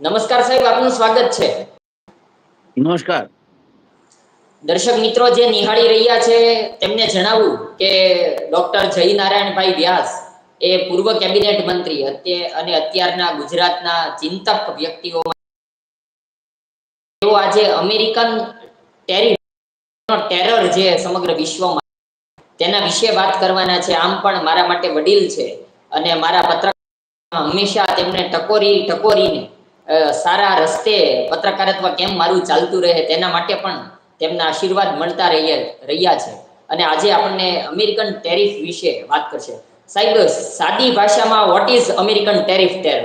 નમસ્કાર સાહેબ આપનું સ્વાગત છે. નમસ્કાર. દર્શક મિત્રો જે નિહાળી રહ્યા છે તેમને જણાવું કે ડોક્ટર જયનારાયણભાઈ વ્યાસ એ પૂર્વ કેબિનેટ મંત્રી અને અત્યારના ગુજરાતના ચિંતક વ્યક્તિઓ તેઓ આજે અમેરિકન ટેરિફ ટેરર જે સમગ્ર વિશ્વમાં તેના વિશે વાત કરવાના છે. આમ પણ મારા માટે વડીલ છે અને મારા પત્ર હંમેશા તેમને ટકોરી ટકોરીને સારા રસ્તે પત્રકારત્વ કેમ મારું ચાલતું રહે તેના માટે પણ તેમના આશીર્વાદ મળતા રહ્યા છે. અને આજે આપણને અમેરિકન ટેરિફ વિશે વાત કરશે. સાહેબ, સાદી ભાષામાં વોટ ઇઝ અમેરિકન ટેરિફ ટેર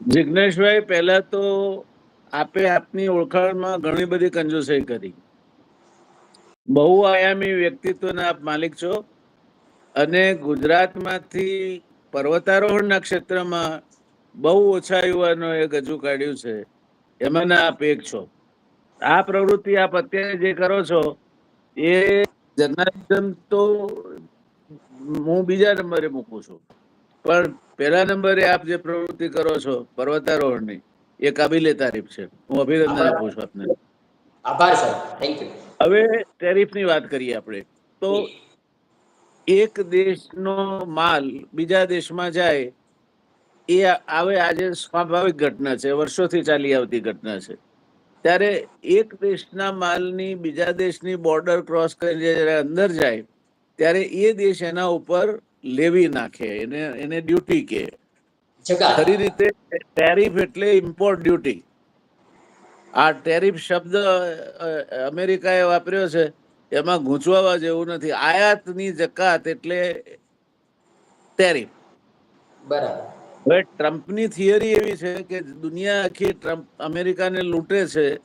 જિગ્નેશભાઈ, પહેલા તો આપે આપની ઓળખાણમાં ઘણી બધી કંજૂસાઈ કરી. બહુ આયામી વ્યક્તિત્વના આપ માલિક છો. અને ગુજરાતમાંથી પર્વતારોહણના ક્ષેત્રમાં બહુ ઓછા યુવાનોએ હજુ કાઢ્યું છે. એમાંના આપ એક છો. આ પ્રવૃત્તિ આપ અત્યારે જે કરો છો એ જર્નાલિઝમ તો હું બીજા નંબરે મૂકું છું. પણ પહેલા નંબરે આપ જે પ્રવૃત્તિ કરો છો પર્વતારોહણની એ કાબિલે તારીફ છે. હું અભિનંદન આપું છું આપને. આભાર સર. થેન્ક યુ હવે ટેરિફની વાત કરીએ આપણે. તો એક દેશનો માલ બીજા દેશમાં જાય એ આવે આજે સ્વાભાવિક ઘટના છે વર્ષોથી ચાલી આવતી ઘટના છે. ત્યારે એક દેશના માલની બીજા દેશની બોર્ડર ક્રોસ કરીને જ્યારે અંદર જાય ત્યારે એ દેશ એના ઉપર લેવી નાખે એને એને ડ્યુટી કે. ખરી રીતે ટેરિફ એટલે ઇમ્પોર્ટ ડ્યુટી આ ટેરિફ શબ્દ અમેરિકાએ વાપર્યો છે એમાં ગૂંચવાવા જેવું નથી. આયાતની જકાત એટલે ટેરિફ બરાબર. હવે ટ્રમ્પની થિયરી એવી છે કે દુનિયા આખી ટ્રમ્પ અમેરિકાને લૂંટે છે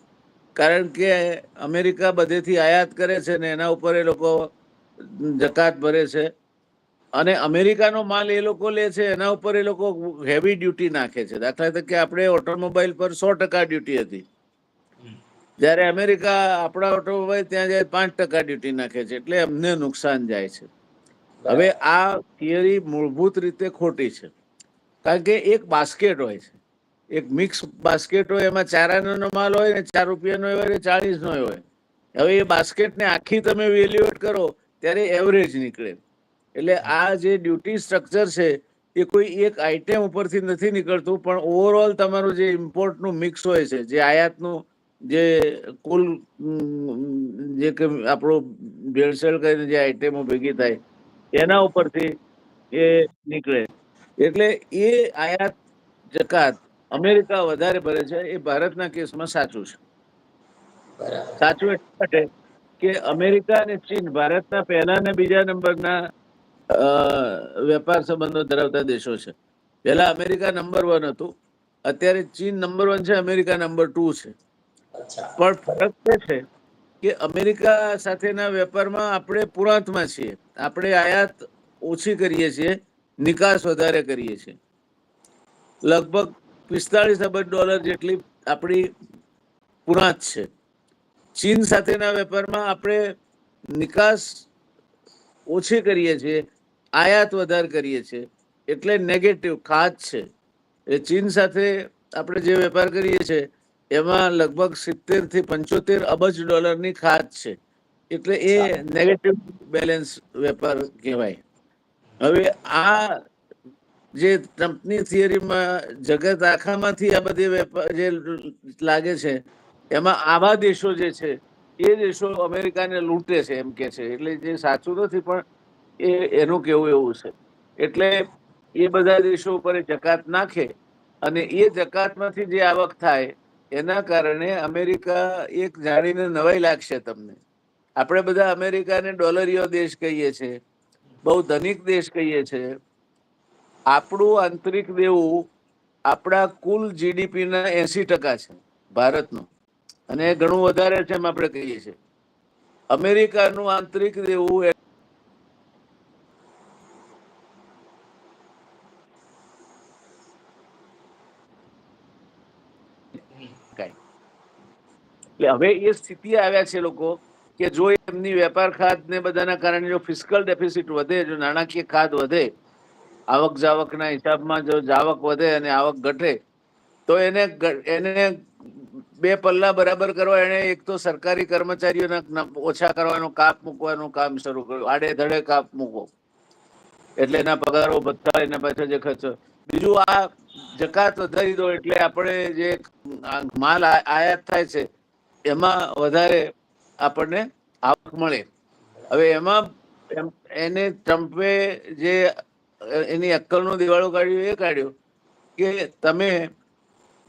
કારણ કે અમેરિકા બધેથી આયાત કરે છે ને એના ઉપર એ લોકો જકાત ભરે છે. અને અમેરિકાનો માલ એ લોકો લે છે, એના ઉપર એ લોકો હેવી ડ્યુટી નાખે છે. દાખલા તરીકે આપણે ઓટોમોબાઈલ પર સો ટકા ડ્યુટી હતી. જ્યારે અમેરિકા આપણા ઓટોમોબાઈલ ત્યાં જાય પાંચ ટકા ડ્યુટી નાખે છે, એટલે અમને નુકસાન જાય છે. હવે આ થિયરી મૂળભૂત રીતે ખોટી છે. કારણ કે એક બાસ્કેટ હોય છે. એક મિક્સ બાસ્કેટ હોય, એમાં ચાર આનાનો માલ હોય ને ચાર રૂપિયાનો હોય ને ચાળીસનો હોય. હવે એ બાસ્કેટને આખી તમે વેલ્યુએટ કરો, ત્યારે એવરેજ નીકળે. એટલે આ જે ડ્યુટી સ્ટ્રક્ચર છે, એ કોઈ એક આઈટમ ઉપરથી નથી નીકળતું, પણ ઓવરઓલ તમારું જે ઇમ્પોર્ટનું મિક્સ હોય છે, જે આયાતનું જે કુલ જે કે આપણું ભેળસેળ કરીને જે આઈટમો ભેગી થાય, એના ઉપરથી એ નીકળે. એટલે એ આયાત જકાત અમેરિકા વધારે ભરે છે એ ભારતના કેસમાં સાચું છે. સાચું એટલા માટે કે અમેરિકા અને ચીન ભારતના પહેલા અને બીજા નંબરના વેપાર સંબંધો ધરાવતા દેશો છે. પહેલા અમેરિકા નંબર વન હતું અત્યારે ચીન નંબર વન છે અમેરિકા નંબર ટુ છે. પણ ફરક એ છે કે અમેરિકા સાથેના વેપારમાં આપણે પુરાંતમાં છીએ. આપણે આયાત ઓછી કરીએ છીએ નિકાસ વધારે કરીએ છીએ. લગભગ પિસ્તાળીસ અબજ ડોલર જેટલી આપણી પુરાત છે. ચીન સાથેના વેપારમાં આપણે નિકાસ ઓછી કરીએ છીએ આયાત વધારે કરીએ છીએ એટલે નેગેટિવ ખાત છે. એ ચીન સાથે આપણે જે વેપાર કરીએ છીએ એમાં લગભગ સિત્તેરથી પંચોતેર અબજ ડોલરની ખાત છે. એટલે એ નેગેટિવ બેલેન્સ વેપાર કહેવાય. હવે આ જે ટ્રમ્પની થિયરીમાં જગત આખામાંથી આ બધી જે લાગે છે, એમાં આવા દેશો જે છે, એ દેશો અમેરિકાને લૂંટે છે એમ કે છે. એટલે જે સાચું નથી, પણ એ, એનું કેવું એવું છે. એટલે એ બધા દેશો ઉપર જકાત નાખે અને એ જકાતમાંથી જે આવક થાય, એના કારણે અમેરિકા એક જાણીને નવાઈ લાગશે તમને. આપણે બધા અમેરિકાને ડોલરીયો દેશ કહીએ છીએ. બહુ ધનિક દેશ કહીએ છીએ આપણું આંતરિક દેવું આપણા કુલ જીડીપીના એસી ટકા છે ભારતનું. અને ઘણું વધારે છે એમ આપણે કહીએ છીએ. અમેરિકાનું આંતરિક દેવું એટલે હવે એ સ્થિતિ આવ્યા છે લોકો કે જો એમની વેપાર ખાત બધાના કારણે જો ફિસ્કલ ડેફિસિટ વધે, જો નાણાકીય ખાત વધે આવક જાવકના હિસાબમાં જો જાવક વધે અને આવક ઘટે, તો એને એને બે પલ્લા બરાબર કરવા, એને એક તો સરકારી કર્મચારીઓના ઓછા કરવાનું, કાપ મૂકવાનું કામ શરૂ કર્યું. આડે કાપ મૂકો. એટલે એના પગારો ભથ્થા એના પાછળ જે ખર્ચો. બીજું આ જકાત વધારી દો એટલે આપણે જે માલ આયાત થાય છે, એમાં વધારે આપણને આવક મળે. હવે એમાં એને ટ્રમ્પે જે એની અક્કલનો દિવાળો કાઢ્યો, એ કાઢ્યો કે તમે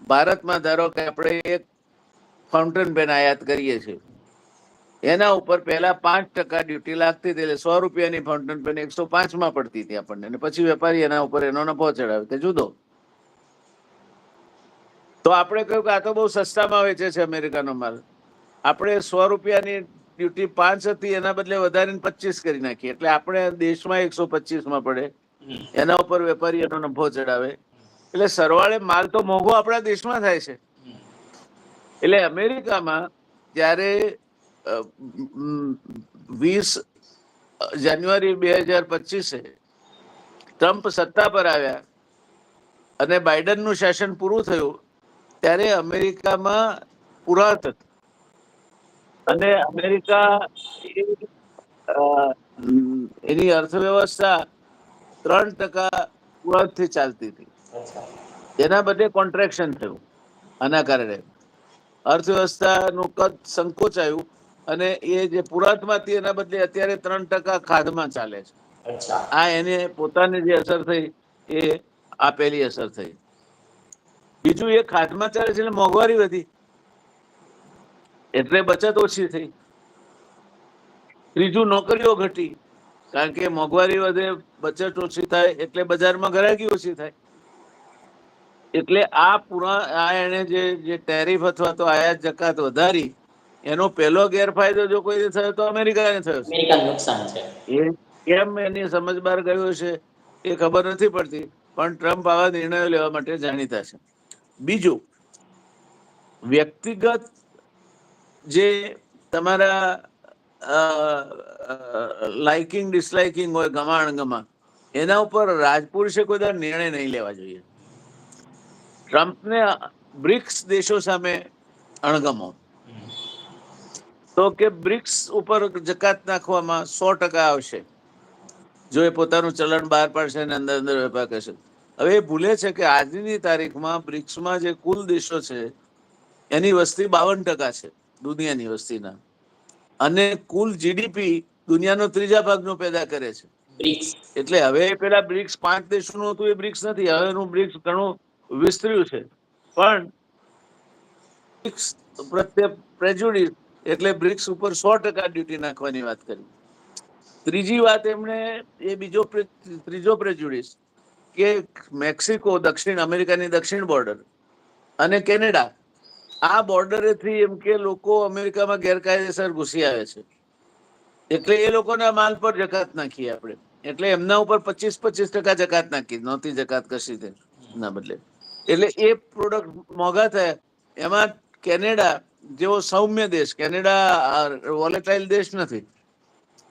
ભારતમાં ધારો કે આપણે એક ફાઉન્ટેન પેન આયાત કરીએ છીએ. એના ઉપર પહેલા પાંચ ટકા ડ્યુટી લાગતી હતી એટલે સો રૂપિયાની ફાઉન્ટેન પેન એકસો પાંચમાં પડતી હતી આપણને. અને પછી વેપારી એના ઉપર એનો નફો ચડાવે તે જુદો. તો આપણે કહ્યું કે આ તો બહુ સસ્તામાં વેચે છે અમેરિકાનો માલ. આપણે સો રૂપિયાની ડ્યુટી પાંચ હતી એના બદલે વધારીને પચીસ કરી નાખી. એટલે આપણે દેશમાં એકસો પચીસમાં પડે. એના ઉપર વેપારી એનો નફો ચડાવે. એટલે સરવાળે માલ તો મોંઘો આપણા દેશમાં થાય છે. એટલે અમેરિકામાં જ્યારે વીસ જાન્યુઆરી બે હજાર પચીસે ટ્રમ્પ સત્તા પર આવ્યા અને બાઇડનનું શાસન પૂરું થયું ત્યારે અમેરિકામાં પુરાત હતું. અને અમેરિકા એની અર્થવ્યવસ્થા ત્રણ ટકા પુરાતથી ચાલતી હતી. એના બદલે કોન્ટ્રેક્શન થયું આના કારણે. અર્થવ્યવસ્થાનું કદ સંકોચાયું અને એ જે પુરાતમાંથી એના બદલે અત્યારે ત્રણ ટકા ખાધમાં ચાલે છે. આ એને પોતાને જે અસર થઈ એ આ પહેલી અસર થઈ. બીજું એ ખાધમાં ચાલે છે એટલે મોંઘવારી વધી. એટલે બચત ઓછી થઈ. ત્રીજું નોકરીઓ ઘટી કારણ કે મોંઘવારી વધે બચત ઓછી થાય એટલે બજારમાં ગ્રાહકી ઓછી થાય. એટલે આ પૂરા આ એને જે જે ટેરિફ અથવા તો આયાત જકાત વધારી એનો પહેલો ગેરફાયદો જો કોઈ થયો તો અમેરિકાને થયો નુકસાન છે. કેમ એની સમજ બહાર ગયો છે એ ખબર નથી પડતી પણ ટ્રમ્પ આવા નિર્ણયો લેવા માટે જાણીતા છે. બીજું વ્યક્તિગત જે તમારા લાઇકિંગ ડિસલાઇકિંગ હોય, ગમાણ અણગમા એના ઉપર રાજપુરુષે કોઈ દર નિર્ણય નહીં લેવા જોઈએ. ટ્રમ્પને બ્રિક્સ દેશો સામે અણગમો. તો કે બ્રિક્સ ઉપર જકાત નાખવામાં સો ટકા આવશે, જો એ પોતાનું ચલણ બહાર પાડશે અને અંદર અંદર વેપાર કરશે. હવે એ ભૂલે છે કે આજની તારીખમાં બ્રિક્સમાં જે કુલ દેશો છે, એની વસ્તી બાવન ટકા છે. દુનિયાની વસ્તીના. અને કુલ જીડીપી દુનિયાનો ત્રીજા ભાગનો પેદા કરે છે. એટલે હવે પેલા બ્રિક્સ પાંચ દેશોનું હતું એ બ્રિક્સ નથી. હવેનું બ્રિક્સ ઘણું વિસ્તર્યું છે. પણ બ્રિક્સ પ્રત્યે પ્રેજ્યુડિસ એટલે બ્રિક્સ ઉપર સો ટકા ડ્યુટી નાખવાની વાત કરી. ત્રીજી વાત એમણે એ બીજો ત્રીજો પ્રેજ્યુડિસ કે મેક્સિકો દક્ષિણ અમેરિકાની દક્ષિણ બોર્ડર અને કેનેડા આ બોર્ડરેથી એમ કે લોકો અમેરિકામાં ગેરકાયદેસર ઘૂસી આવે છે. એટલે એ લોકોના માલ પર જકાત નાખીએ આપણે. એટલે એમના ઉપર પચીસ પચીસ ટકા જકાત નાખી નહોતી જકાત કશી તે. ના બદલે. એટલે એ પ્રોડક્ટ મોંઘા થયા. એમાં કેનેડા, જેવો સૌમ્ય દેશ, કેનેડા વોલેટાઇલ દેશ નથી.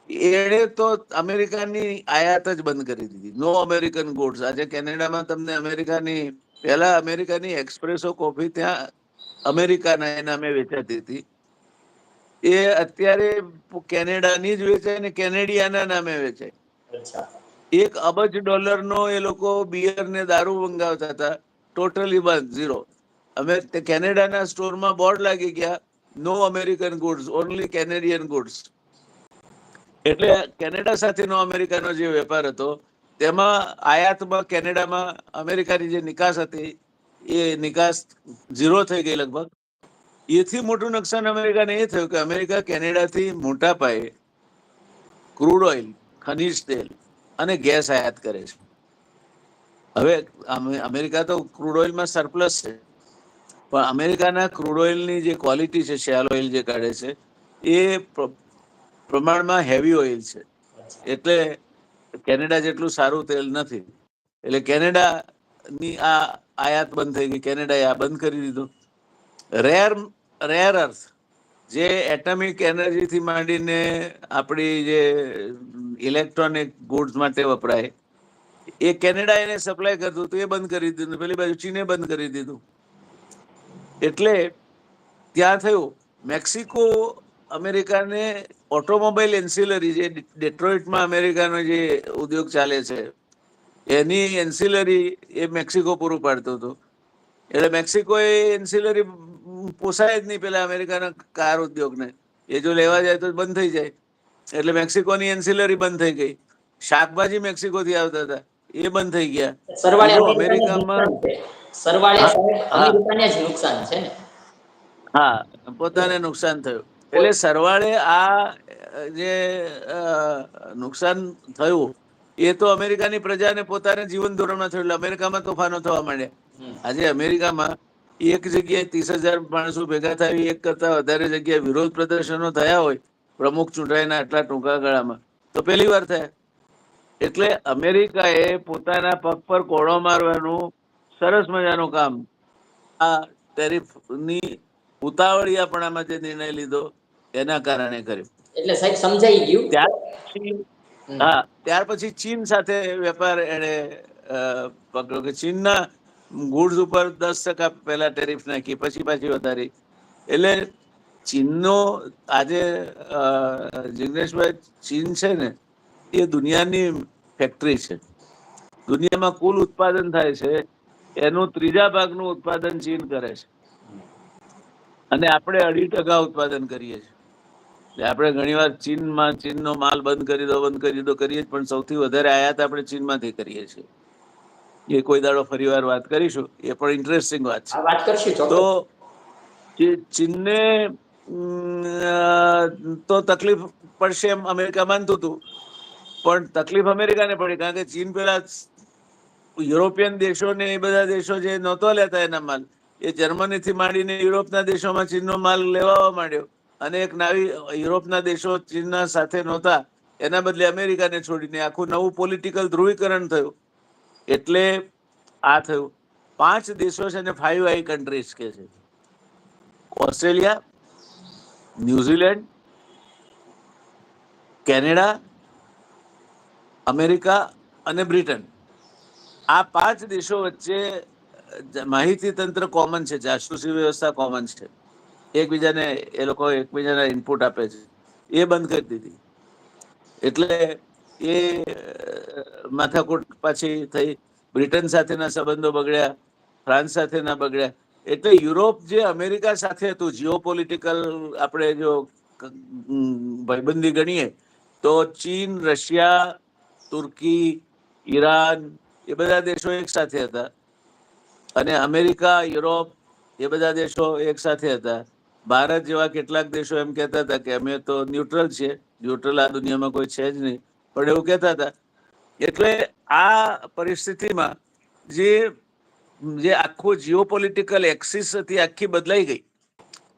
એણે તો અમેરિકાની આયાત જ બંધ કરી દીધી. No American goods. આજે કેનેડામાં તમને અમેરિકાની, પહેલા અમેરિકાની એક્સપ્રેસો કોફી ત્યાં અમેરિકાના એ નામે વેચાતી હતી. એ અત્યારે કેનેડાની જ વેચાય ને કેનેડિયાના નામે વેચાય. એક અબજ ડોલરનો એ લોકો બિયર ને દારૂ મંગાવતા હતા. ટોટલી બંધ ઝીરો અમે કેનેડાના સ્ટોરમાં બોર્ડ લાગી ગયા. No American goods only Canadian goods એટલે કેનેડા સાથેનો અમેરિકાનો જે વેપાર હતો તેમાં આયાતમાં કેનેડામાં અમેરિકાની જે નિકાસ હતી એ નિકાસ ઝીરો થઈ ગઈ લગભગ. એથી મોટું નુકસાન અમેરિકાને એ થયું કે અમેરિકા કેનેડાથી મોટા પાયે ક્રૂડ ઓઇલ, ખનીજ તેલ અને ગેસ આયાત કરે છે. હવે અમેરિકા તો ક્રૂડ ઓઇલમાં સરપ્લસ છે. પણ અમેરિકાના ક્રૂડ ઓઇલની જે ક્વોલિટી છે, શેલ ઓઇલ જે કાઢે છે, એ પ્રમાણમાં હેવી ઓઇલ છે. એટલે કેનેડા જેટલું સારું તેલ નથી. એટલે કેનેડાની આ આયાત બંધ થઈ ગઈ, કેનેડાએ આ બંધ કરી દીધું. રેર રેર અર્થ જે એટમિક એનર્જીથી માંડીને આપણી જે ઇલેક્ટ્રોનિક ગુડ્સ માટે વપરાય, એ કેનેડા એને સપ્લાય કરતું હતું, એ બંધ કરી દીધું પેલી બાજુ ચીને બંધ કરી દીધું. એટલે ત્યાં થયું, મેક્સિકો અમેરિકાને ઓટોમોબાઈલ એન્સિલરી, જે ડેટ્રોઇટમાં અમેરિકાનો જે ઉદ્યોગ ચાલે છે એની એન્સિલરી એ મેક્સિકો પૂરું પાડતું હતું. એટલે મેક્સિકો એ એન્સિલરી પોસાય જ નહીં પેલા અમેરિકાના કાર ઉદ્યોગને. એ જો લેવા જાય તો બંધ થઈ જાય. એટલે મેક્સિકોની એન્સિલરી બંધ થઈ ગઈ. શાકભાજી મેક્સિકોથી આવતા હતા. એ બંધ થઈ ગયા. અમેરિકામાં હા પોતાને નુકસાન થયું. એટલે સરવાળે આ જે નુકસાન થયું એ તો અમેરિકાની પ્રજાને પોતાને જીવન ધોરણમાં થયું એટલે અમેરિકામાં તોફાનો થવા માંડ્યા. આજે અમેરિકામાં એક જગ્યાએ ત્રીસ હજાર માણસો ભેગા થાય એક કરતા વધારે જગ્યાએ વિરોધ પ્રદર્શનો થયા હોય પ્રમુખ ચૂંટાઈના આટલા ટૂંકા ગાળામાં. તો પહેલી વાર થયા. એટલે અમેરિકાએ પોતાના પગ પર કોળો મારવાનું સરસ મજાનું કામ. આ ટેરિફની ઉતાવળિયાપણામાં જે નિર્ણય લીધો એના કારણે કર્યું. એટલે સાહેબ સમજાઈ ગયું. ત્યાર પછી. હા ત્યાર પછી ચીન સાથે વેપાર એને પકડ્યો કે ચીનના ગુડ્સ ઉપર દસ ટકા પહેલા ટેરિફ નાખી પછી પાછી વધારી. એટલે ચીનનો આજે જિગ્નેશભાઈ ચીન છે ને એ દુનિયાની ફેક્ટરી છે. દુનિયામાં કુલ ઉત્પાદન થાય છે એનું ત્રીજા ભાગનું ઉત્પાદન ચીન કરે છે. અને આપણે અઢી ટકા ઉત્પાદન કરીએ છીએ. આપણે ઘણીવાર ચીનમાં ચીનનો માલ બંધ કરી દો બંધ કરી દો કરીએ પણ સૌથી વધારે આયાત આપણે ચીનમાંથી કરીએ છીએ. એ કોઈ દાડો ફરીવાર વાત કરીશું એ પણ ઇન્ટરેસ્ટિંગ વાત છે. વાત કરશું તો ચીનને તો તકલીફ પડશે એમ અમેરિકા માનતું હતું પણ તકલીફ અમેરિકાને પડી કારણ કે ચીન પેલા યુરોપિયન દેશો ને એ બધા દેશો જે નહોતો લેતા એના માલ એ જર્મનીથી માંડીને યુરોપના દેશોમાં ચીનનો માલ લેવા માંડ્યો. અને એક નવી, યુરોપના દેશો ચીનના સાથે નહોતા. એના બદલે અમેરિકાને છોડીને આખું નવું પોલિટિકલ ધ્રુવીકરણ થયું. એટલે આ થયું. પાંચ દેશો છે ને ફાઈવ આઈ કન્ટ્રીઝ કે છે. Australia, New Zealand, Canada, America અને બ્રિટન. આ પાંચ દેશો વચ્ચે માહિતી તંત્ર કોમન છે, જાસૂસી વ્યવસ્થા કોમન છે. એકબીજાને એ લોકો એકબીજાને ઇનપુટ આપે છે. એ બંધ કરી દીધી. એટલે એ માથાકૂટ પાછી થઈ. બ્રિટન સાથેના સંબંધો બગડ્યા, ફ્રાન્સ સાથેના બગડ્યા. એટલે યુરોપ જે અમેરિકા સાથે હતું જીઓ પોલિટિકલ આપણે જો ભાઈબંધી ગણીએ, તો ચીન, રશિયા, તુર્કી, ઈરાન એ બધા દેશો એક સાથે હતા. અને અમેરિકા, યુરોપ એ બધા દેશો એક સાથે હતા. ભારત જેવા કેટલાક દેશો એમ કહેતા હતા કે અમે તો ન્યુટ્રલ છીએ. ન્યુટ્રલ આ દુનિયામાં કોઈ છે જ નહીં. પણ એવું કહેતા હતા. એટલે આ પરિસ્થિતિમાં જે જે આખું જીઓપોલિટિકલ એક્સિસ હતી આખી બદલાઈ ગઈ.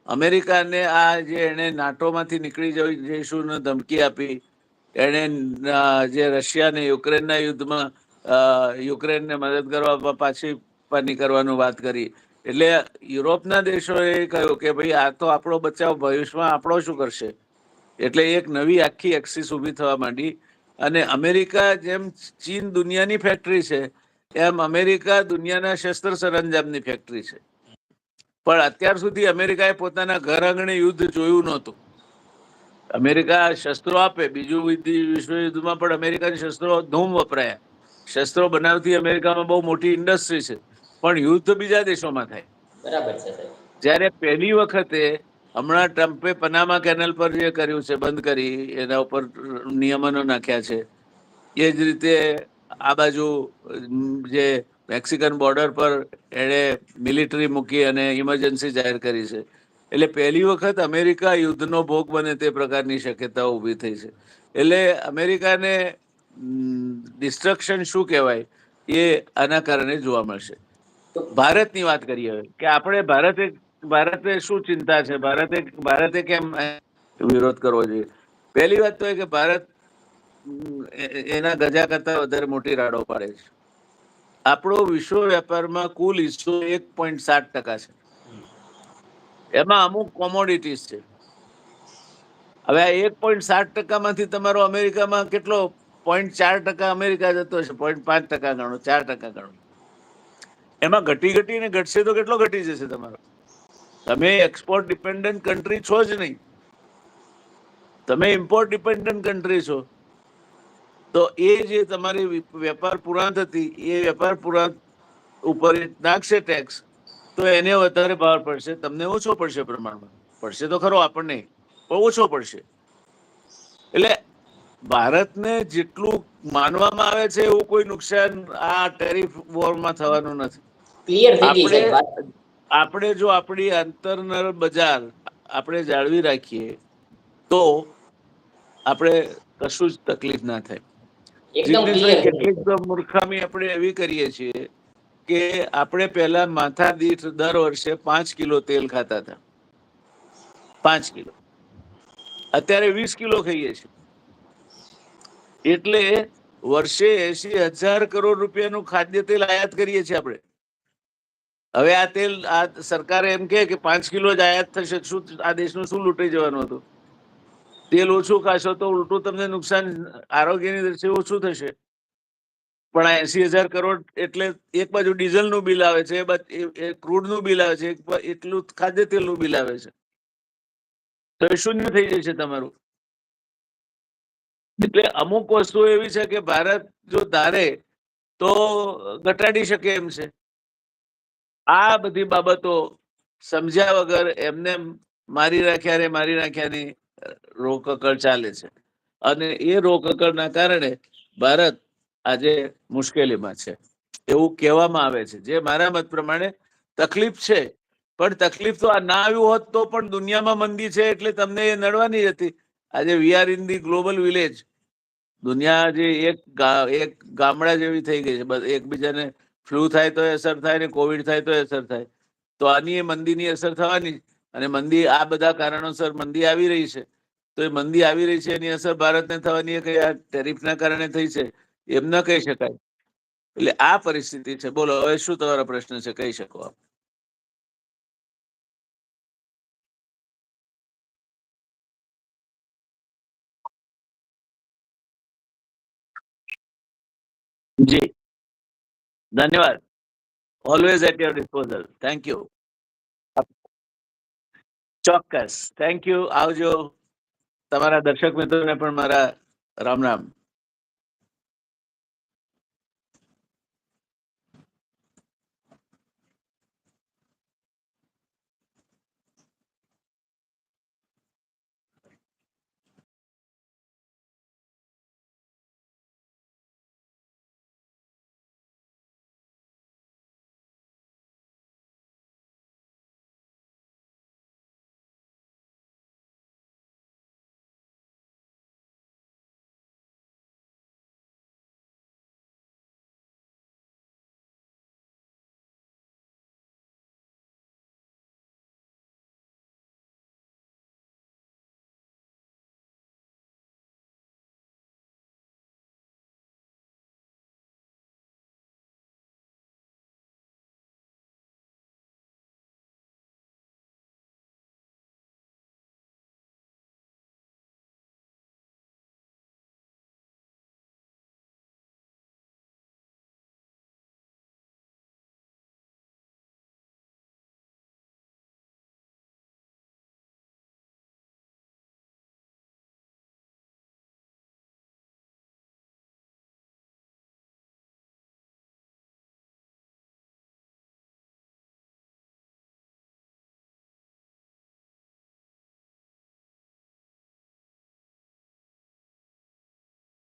અમેરિકાને આ જે એણે નાટોમાંથી નીકળી જઈ, જઈશું ધમકી આપી. એણે જે રશિયાને યુક્રેનના યુદ્ધમાં યુક્રેનને મદદ કરવા, પાછી પાની કરવાનું વાત કરી. એટલે યુરોપના દેશોએ કહ્યું કે ભાઈ આ તો આપણો બચાવ ભવિષ્યમાં આપણો શું કરશે? એટલે એક નવી આખી એક્સિસ ઊભી થવા માંડી. અને અમેરિકા જેમ ચીન દુનિયાની ફેક્ટરી છે, એમ અમેરિકા દુનિયાના શસ્ત્ર સરંજામની ફેક્ટરી છે. પણ અત્યાર સુધી અમેરિકાએ પોતાના ઘર આંગણે યુદ્ધ જોયું નહોતું. અમેરિકા શસ્ત્રો આપે, બીજું વિશ્વયુદ્ધમાં પણ અમેરિકાની શસ્ત્રો ધૂમ વપરાયા. શસ્ત્રો બનાવતી અમેરિકામાં બહુ મોટી ઇન્ડસ્ટ્રી છે. પણ યુદ્ધ બીજા દેશોમાં થાય. બરાબર છે જ્યારે પહેલી વખતે હમણાં ટ્રમ્પે પનામા કેનલ પર જે કર્યું છે બંધ કરી એના ઉપર નિયમનો નાખ્યા છે એ જ રીતે આ બાજુ જે મેક્સિકન બોર્ડર પર એણે મિલિટરી મૂકી અને ઇમરજન્સી જાહેર કરી છે. એટલે પહેલી વખત અમેરિકા યુદ્ધનો ભોગ બને તે પ્રકારની શક્યતાઓ ઊભી થઈ છે. એટલે અમેરિકાને ડિસ્ટ્રક્શન શું કહેવાય? એ આના કારણે જોવા મળશે. ભારતની વાત કરીએ હવે કે આપણે ભારતે ભારતે શું ચિંતા છે? ભારતે ભારતે કેમ વિરોધ કરવો જોઈએ? પહેલી વાત તો એ કે ભારત એના ગજા કરતા વધારે મોટી રાડો પાડે છે. આપણો વિશ્વ વેપારમાં કુલ હિસ્સો એક પોઈન્ટ સાત ટકા છે. એમાં અમુક કોમોડિટીઝ છે. હવે આ એક પોઈન્ટ સાત ટકામાંથી તમારો અમેરિકામાં કેટલો? પોઈન્ટ ચાર ટકા અમેરિકા જતો હશે, પોઈન્ટ પાંચ ટકા ગણો, ચાર ટકા ગણો. એમાં ઘટી ઘટીને ઘટશે તો કેટલો ઘટી જશે તમારો? તમે એક્સપોર્ટ ડિપેન્ડન્ટ કન્ટ્રી છો જ નહીં. તમે ઇમ્પોર્ટ ડિપેન્ડન્ટ કન્ટ્રી છો. તો એ જે તમારી વેપાર પુરાંત હતી એ વેપાર પુરાંત ઉપર નાખશે ટેક્સ તો એને વધારે ભાર પડશે. તમને ઓછો પડશે પ્રમાણમાં. પડશે તો ખરો આપણને, પણ ઓછો પડશે. એટલે ભારતને જેટલું માનવામાં આવે છે એવું કોઈ નુકસાન આ ટેરિફ વોરમાં થવાનું નથી. ક્લિયર થઈ ગઈ આપણે જો આપણી આંતરનળ બજાર આપણે જાળવી રાખીએ તો આપણે કશું જ તકલીફ ના થાય. કેટલીક મૂર્ખામી આપણે એવી કરીએ છીએ કે આપણે પહેલા માથા દીઠ દર વર્ષે પાંચ કિલો તેલ ખાતા હતા. પાંચ કિલો. અત્યારે વીસ કિલો ખાઈએ છીએ. એટલે વર્ષે એસી હજાર કરોડ રૂપિયાનું ખાદ્ય તેલ આયાત કરીએ છીએ આપણે. હવે આ તેલ, આ સરકારે એમ કહે કે પાંચ કિલો જ આયાત થશે, શું આ દેશનું શું લૂંટાઈ જવાનું હતું? તેલ ઓછું ખાશો તો ઉલટું તમને નુકસાન, આરોગ્યની દ્રષ્ટિએ ઓછું થશે. પણ આ એસી હજાર કરોડ એટલે એક બાજુ ડીઝલનું બિલ આવે છે, એ ક્રૂડનું બિલ આવે છે એટલું ખાદ્ય તેલનું બિલ આવે છે. તો એ શૂન્ય થઈ જશે તમારું. એટલે અમુક વસ્તુ એવી છે કે ભારત જો ધારે તો ઘટાડી શકે એમ છે. આ બધી બાબતો સમજ્યા વગર એમને મારી રાખ્યા રે, મારી રાખ્યાની રોકકળ ચાલે છે. અને એ રોકકળના કારણે ભારત આજે મુશ્કેલીમાં છે. એવું કહેવામાં આવે છે. જે મારા મત પ્રમાણે તકલીફ છે. પણ તકલીફ તો આ ના આવ્યું હોત તો પણ દુનિયામાં મંદી છે એટલે તમને એ નડવાની હતી. આજે we are in the global village દુનિયા જે એક એક ગામડા જેવી થઈ ગઈ છે. એકબીજાને ફ્લૂ થાય તો અસર થાય ને કોવિડ થાય તો અસર થાય. તો આની એ મંદીની અસર થવાની અને મંદી આ બધા કારણોસર મંદી આવી રહી છે. તો એ મંદી આવી રહી છે, એની અસર ભારતને થવાની કઈ આ ટેરિફના કારણે થઈ છે. એમ ન કહી શકાય. એટલે આ પરિસ્થિતિ છે. બોલો, હવે શું તમારો પ્રશ્ન છે? કહી શકો આપ. જી. ધન્યવાદ always at your disposal thank you ચોક્કસ થેન્ક યુ આવજો તમારા દર્શક મિત્રોને પણ મારા રામ રામ